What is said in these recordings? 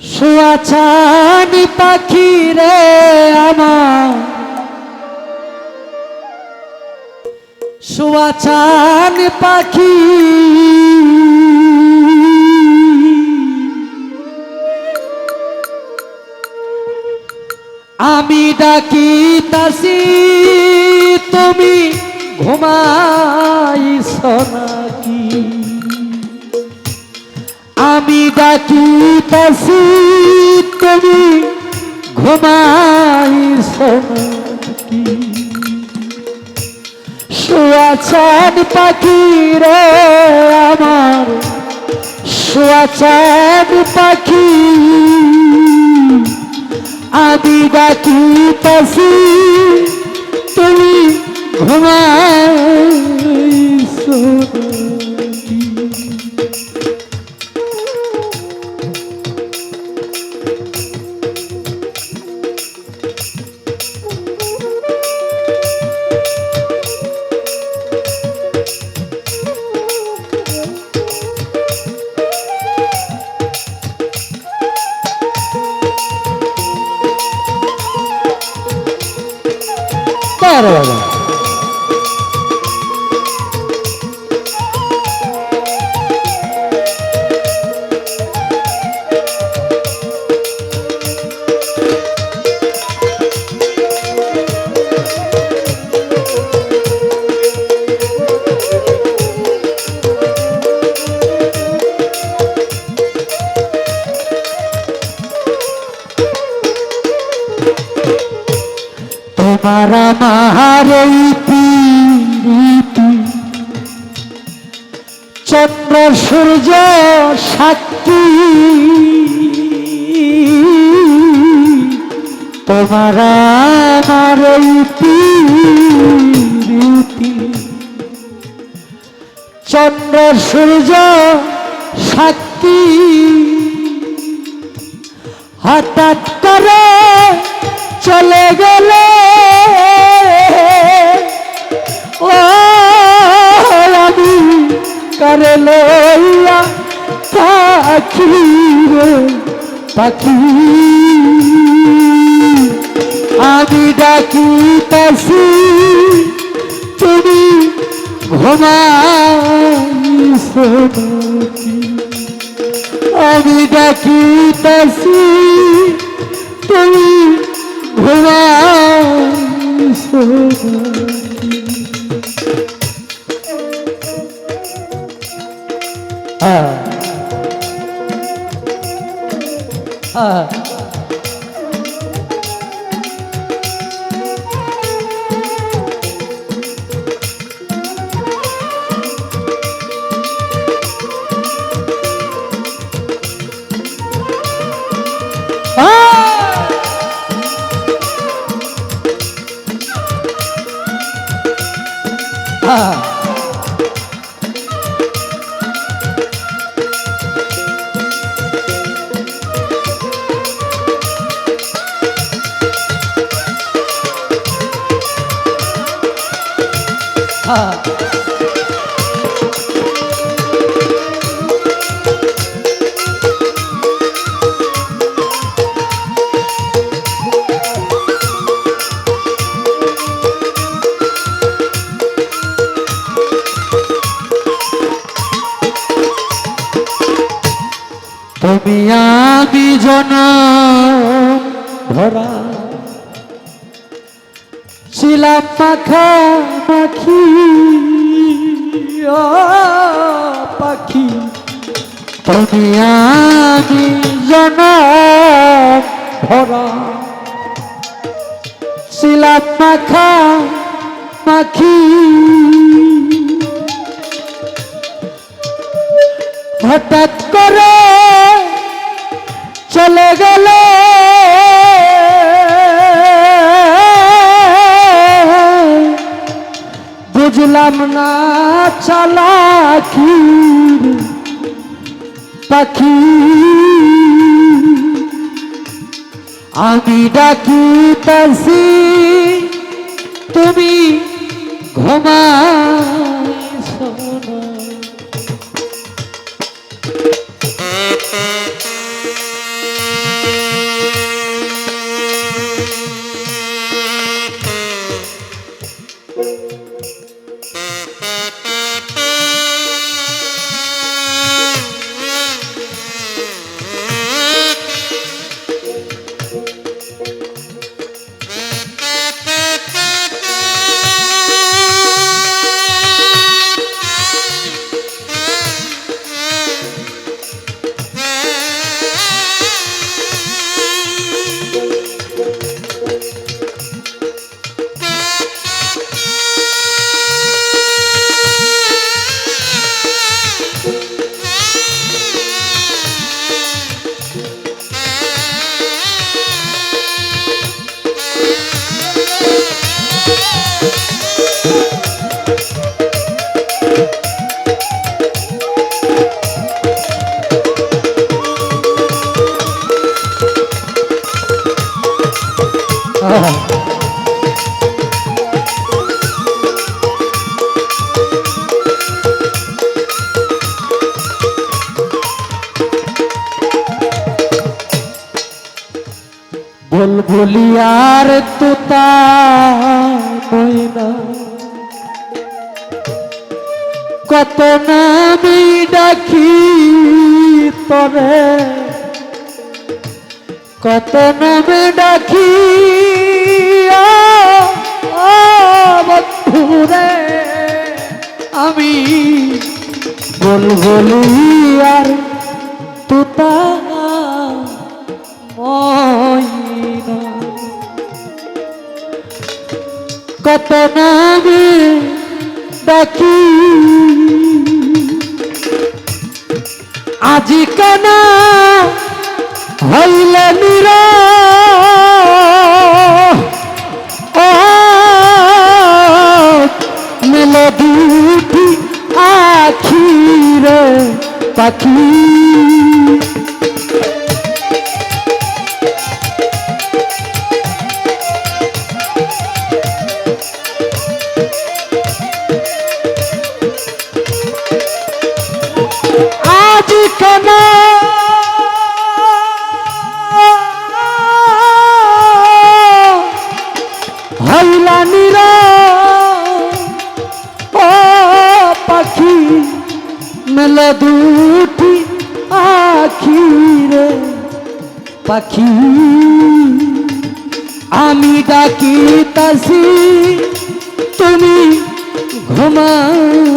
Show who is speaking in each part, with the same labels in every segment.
Speaker 1: শুয়াছান পাখি রে আমার। শুয়াছান পাখি। আমি ডাকি তাসি তুমি ঘুমাইছ নাকি আমি ডাকি তুমি ঘুমাইছ নাকি শুয়াছান পাখি রে আমার শুয়াছান পাখি আমি ডাকি তাসি তুমি ঘুমাইছ নাকি? সাক্ষী তোমার চন্দ্র সূর্য সাক্ষী। হঠাৎ করে চলে গেলে ও আমি করে লইয়া পাখি রে পাখি। আমি ডাকি তাসি তুমি ঘুমাইছ আমি ডাকি তাসি তুমি ঘুমাইছ তুমি আমি জন ভরা। ছিলাম পাখা পাখি হঠাৎ করে চলে গেল। বুঝলাম না চালাকি আমি ডাকি তুমি ঘুমাইছ বুলবুলি আর তুতা ময়না। কত নামি ডাকি তরে। কত নামে ডাকি বন্ধুরে। আমি বুলবুলি কত নামে ডাকি। আজি কেন হইলে নির? মেলে পাখি। তাসি তুমি ঘুমাই?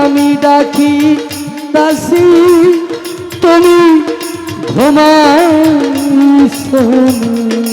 Speaker 1: আমি ডাকি দাসি তুমি ঘুমাই নাকি?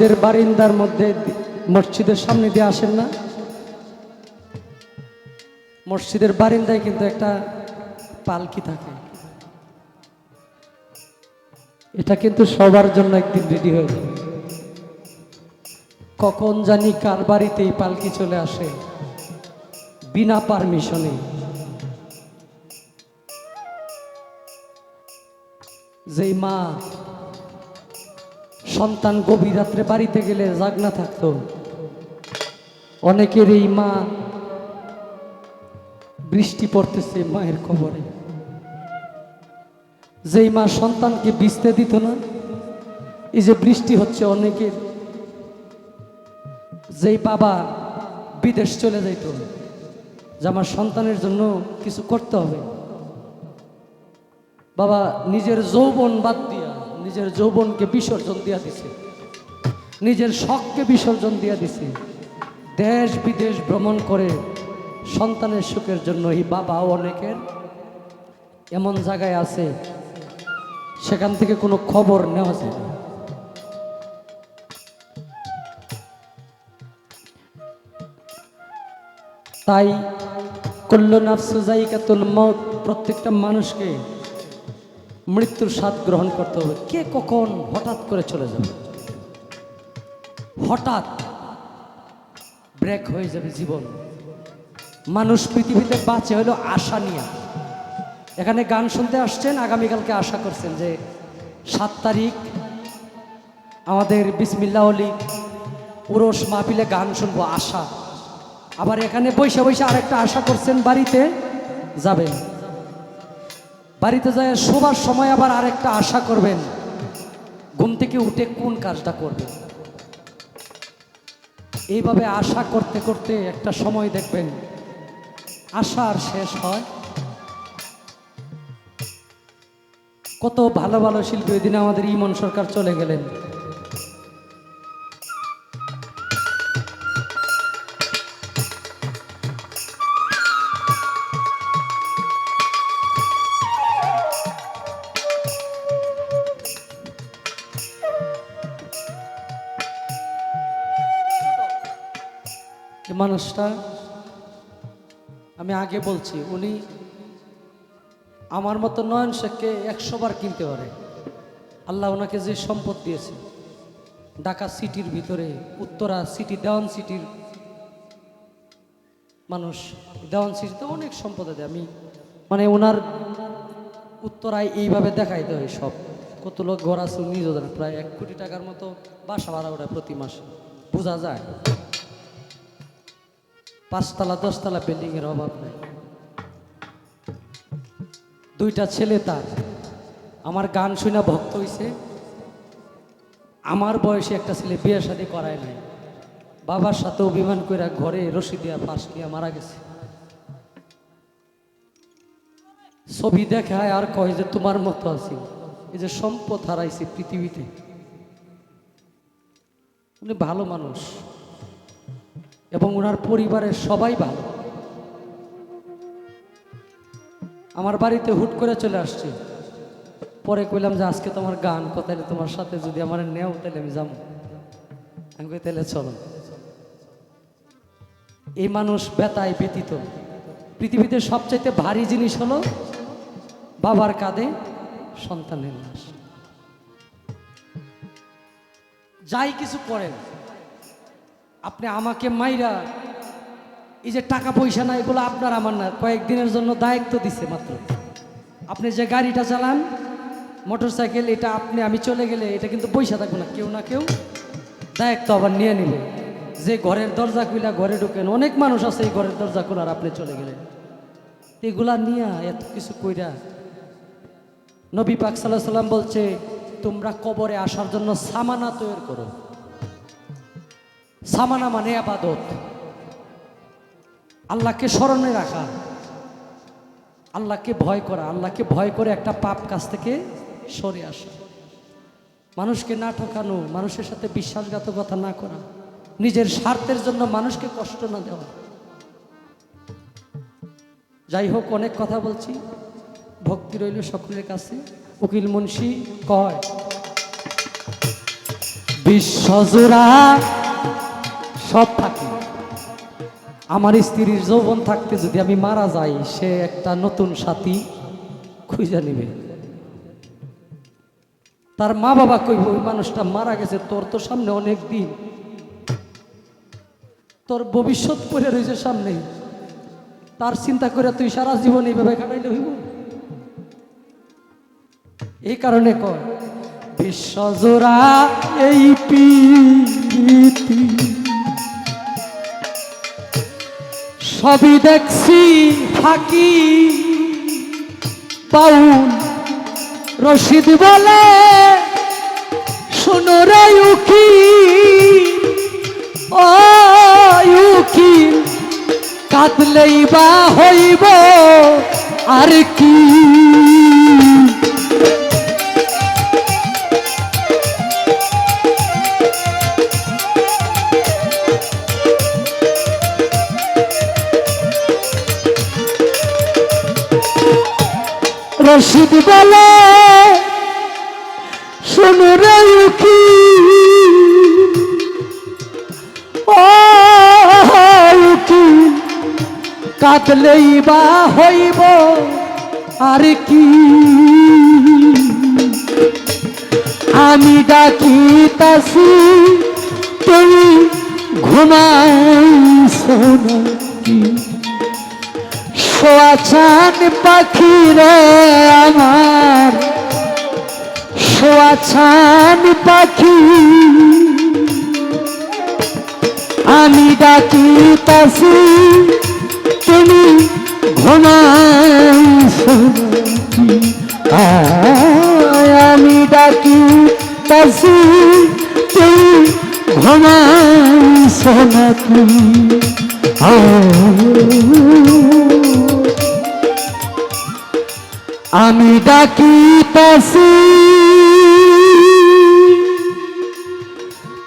Speaker 1: মসজিদের বারিন্দার মধ্যে মসজিদের সামনে দিয়ে আসেন না। মসজিদের বারিন্দায় কিন্তু একটা পালকি থাকে। এটা কিন্তু সবার জন্য একদিন রেডি হয়ে যাবে। কখন জানি কার বাড়িতে এই পালকি চলে আসে, বিনা পারমিশনে। যেই মা সন্তান গভীর রাত্রে বাড়িতে গেলে জাগনা থাকতো? অনেকের এই মা বৃষ্টি পড়তেছে মায়ের কবরে। যেই মা সন্তানকে বিছতে দিত না, এই যে বৃষ্টি হচ্ছে অনেকের, যেই বাবা বিদেশ চলে যাইত, যে আমার সন্তানের জন্য কিছু করতে হবে। বাবা নিজের যৌবন বাদ নিজের যৌবনকে বিসর্জন দিয়া দিছে নিজের শখকে বিসর্জন দিয়া দিছে দেশ বিদেশ ভ্রমণ করে সন্তানের সুখের জন্য এই বাবা অনেকের এমন জায়গায় আছে, সেখান থেকে কোনো খবর নেওয়া যায় না। তাই কল্য নাফসুজাইকাতুল মত প্রত্যেকটা মানুষকে মৃত্যুর স্বাদ গ্রহণ করতে হবে। কে কখন হঠাৎ করে চলে যাবে? হঠাৎ ব্রেক হয়ে যাবে জীবন। মানুষ পৃথিবীতে বাঁচে হলো আশা নিয়ে। এখানে গান শুনতে আসছেন, আগামীকালকে আশা করছেন যে সাত তারিখ আমাদের বিসমিল্লা অলি উরস মাহফিলে গান শুনব আশা। আবার এখানে বৈশা বৈশা আরেকটা আশা করছেন, বাড়িতে যাবেন। বাড়িতে যায়, শোবার সময় আবার আরেকটা আশা করবেন। ঘুম থেকে উঠে কোন কাজটা করবেন? এইভাবে আশা করতে করতে একটা সময় দেখবেন, আশা আর শেষ হয়। কত ভালো ভালো শিল্পী ওই দিনে আমাদের ইমন সরকার চলে গেলেন। মানুষটা, আমি আগে বলছি, উনি আমার মতো নয়ন শেখকে একশো বার কিনতে পারে। আল্লাহ ওনাকে যে সম্পদ দিয়েছে, ঢাকা সিটির ভিতরে, উত্তরা সিটি, দেওয়ান সিটির মানুষ, দেওয়ান সিটিতে অনেক সম্পদ আছে আমি মানে ওনার উত্তরায় এইভাবে দেখাইতে হয় সব। কত লোক ঘর আছে জানে প্রায় এক কোটি টাকার মতো বাসা ভাড়া ওটা প্রতি মাসে। বোঝা যায়। পাঁচতলা, দশতলা বিল্ডিং এর অভাব নেই। দুইটা ছেলে তার। আমার গান শুনে ভক্ত হইছে। আমার বয়সে একটা ছেলে বিয়ে শাদী করায় নাই। বাবার সাথে অভিমান কইরা ঘরে রশি দিয়া পাশ দিয়া মারা গেছে। ছবি দেখায় আর কয় যে তোমার মতো আছি। এই যে সম্পদ হারাইছে পৃথিবীতে। উনি ভালো মানুষ। এবং ওনার পরিবারের সবাই ভালো। আমার বাড়িতে হুট করে চলে আসছে। পরে কইলাম যে আজকে তোমার গান কোথায় তোমার সাথে যদি আমার নেও তাহলে আমি যাব। আমি তাহলে চলো। এই মানুষ বেতায় ব্যতীত। পৃথিবীতে সবচাইতে ভারী জিনিস হলো বাবার কাঁধে সন্তানের লাশ। যাই কিছু করেন। আপনি আমাকে মাইরা এই যে টাকা পয়সা না এগুলো আপনার আমার না। কয়েকদিনের জন্য দায়িত্ব দিছে মাত্র। আপনি যে গাড়িটা চালান মোটর সাইকেল এটা আপনি, আমি চলে গেলে এটা কিন্তু পয়সা থাকবে না। কেউ না কেউ দায়িত্ব আবার নিয়ে নিবে। যে ঘরের দরজা খুইলা ঘরে ঢুকেন, অনেক মানুষ আছে এই ঘরের দরজা খোলার, আপনি চলে গেলেন। এগুলা নিয়া এত কিছু কইরা নবী পাক সাল্লাহ সাল্লাম বলছে, তোমরা কবরে আসার জন্য সামানা তৈরি করো। সামানা মানে আবাদত। আল্লাহকে স্মরণে রাখা, আল্লাহকে ভয় করা, আল্লাহকে ভয় করে একটা পাপ কাছ থেকে সরে আসা। মানুষকে না ঠকানো, মানুষের সাথে বিশ্বাসঘাতকতা না করা, নিজের স্বার্থের জন্য মানুষকে কষ্ট না দেওয়া। যাই হোক, অনেক কথা বলছি। ভক্তি রইল সকলের কাছে। উকিল মুন্সি কয় বিশ্বজোড়া সব থাকে। আমার স্ত্রীর যৌবন থাকতে যদি আমি মারা যাই, সে একটা নতুন সাথী খুঁজে নিবে। তার মা বাবা কইব, ওই মানুষটা মারা গেছে, তোর তো সামনে অনেক দিন। তোর ভবিষ্যৎ পড়ে রয়েছে সামনে। তার চিন্তা করে তুই সারা জীবন এইভাবে কাটাইলে হইব? এই কারণে কয় বিশ্বজোড়া এই প্রীতি সবই দেখছি, থাকি। পাউন রশিদ বলে, শোনো রে উকি ও কাঁদলেই বা হইব আর কি? রশিদ বলে, শোনো রে উকি। ও উকি, কাঁদলেই বা হইব আর কি। আমি ডাকিতাছি, তুমি ঘুমাইছো নাকি সোয়াচান পাখি রে আমার। সোয়াচান পাখি।
Speaker 2: আমি ডাকিতাছি তুমি ঘুমাইছো নাকি? আয়, আমি ডাকিতাছি তুমি ঘুমাইছো নাকি? আমি ডাকিতাছি।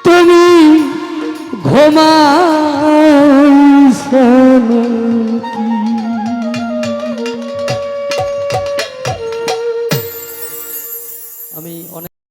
Speaker 2: তুমি নাকি